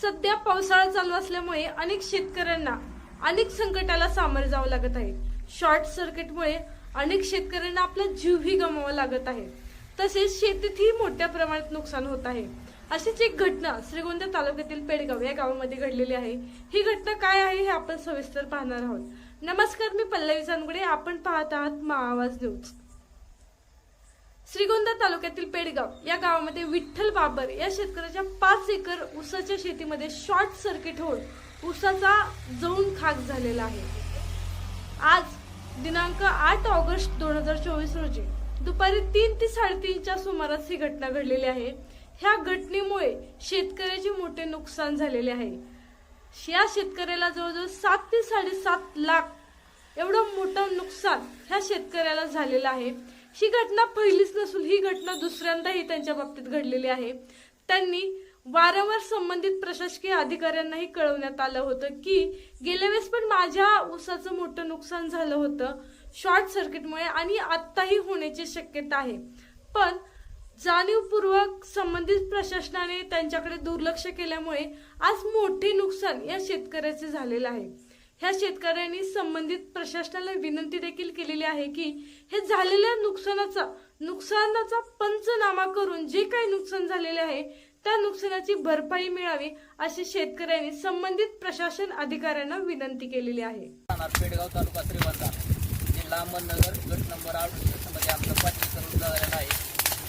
सध्या पावसाळा चालू असल्यामुळे अनेक शेतकऱ्यांना अनेक संकटाला सामोरे जावं लागत आहे. शॉर्ट सर्किटमुळे अनेक शेतकऱ्यांना आपला जीवही गमावा लागत आहे. तसेच शेतीतही मोठ्या प्रमाणात नुकसान होत आहे. अशीच एक घटना श्रीगोंदा तालुक्यातील पेडगाव या गावामध्ये घडलेली आहे. ही घटना काय आहे हे आपण सविस्तर पाहणार आहोत. नमस्कार मी पल्लवी जानगुडे. आपण पाहत आहात महाआवाज न्यूज. श्रीगोंदा तालुक्यातील पेडगाव या गावामध्ये विठ्ठल बाबर या शेतकऱ्याच्या पाच एकर ऊसाच्या शेतीमध्ये शॉर्ट सर्किट होऊन ऊसाचा जळून खाक झालेला आहे. आज दिनांक आठ ऑगस्ट दोन हजार चोवीस रोजी दुपारी तीन ते साडेतीनच्या सुमारास ही घटना घडलेली आहे. ह्या घटनेमुळे शेतकऱ्याचे मोठे नुकसान झालेले आहे. या शेतकऱ्याला जवळजवळ सात ते साडेसात लाख एवढं मोठं नुकसान ह्या शेतकऱ्याला झालेलं आहे. ही घटना पहिलीच नसून ही घटना दुसऱ्यांदाही त्यांच्या बाबतीत घडलेली आहे. त्यांनी वारंवार संबंधित प्रशासकीय अधिकाऱ्यांनाही कळवण्यात आलं होतं की गेल्या वेळेस पण माझ्या ऊसाचं मोठं नुकसान झालं होतं शॉर्ट सर्किटमुळे आणि आत्ताही होण्याची शक्यता आहे. पण जाणीवपूर्वक संबंधित प्रशासनाने त्यांच्याकडे दुर्लक्ष केल्यामुळे आज मोठे नुकसान या शेतकऱ्याचे झालेलं आहे. ह्या शेतकऱ्यांनी संबंधित प्रशासनाला विनंती देखील केलेली आहे की हे झालेल्या नुकसानाचा नुकसानाचा पंचनामा करून जे काही नुकसान झालेले आहे त्या नुकसानाची भरपाई मिळावी अशी शेतकऱ्यांनी संबंधित प्रशासन अधिकाऱ्यांना विनंती केलेली आहे. पेडगाव तालुका जिल्हा अहमदनगर गट नंबर अडुसष्टमध्ये आमचं पाचशे करून आहे.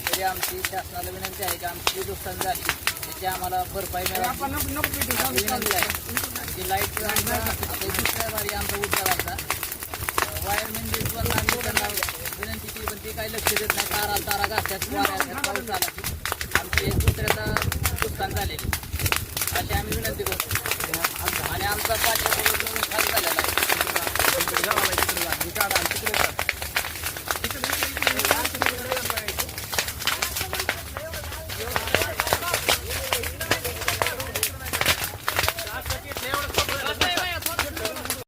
तरी आमची शासनाला विनंती आहे की आमची जी नुकसान झाली त्याची आम्हाला भरपाई विनंती आहे जी लाइट आता दुसऱ्या बारी आमचा उद्योगाचा वायरमॅन पण आम्ही त्यांना विनंती केली पण ते काही लक्ष देत नाही. तारा तारा घासतात वाऱ्या पाऊस आला की आमची दुसऱ्याचा नुकसान झालेली अशी आम्ही विनंती करतो. आणि आमचा आहे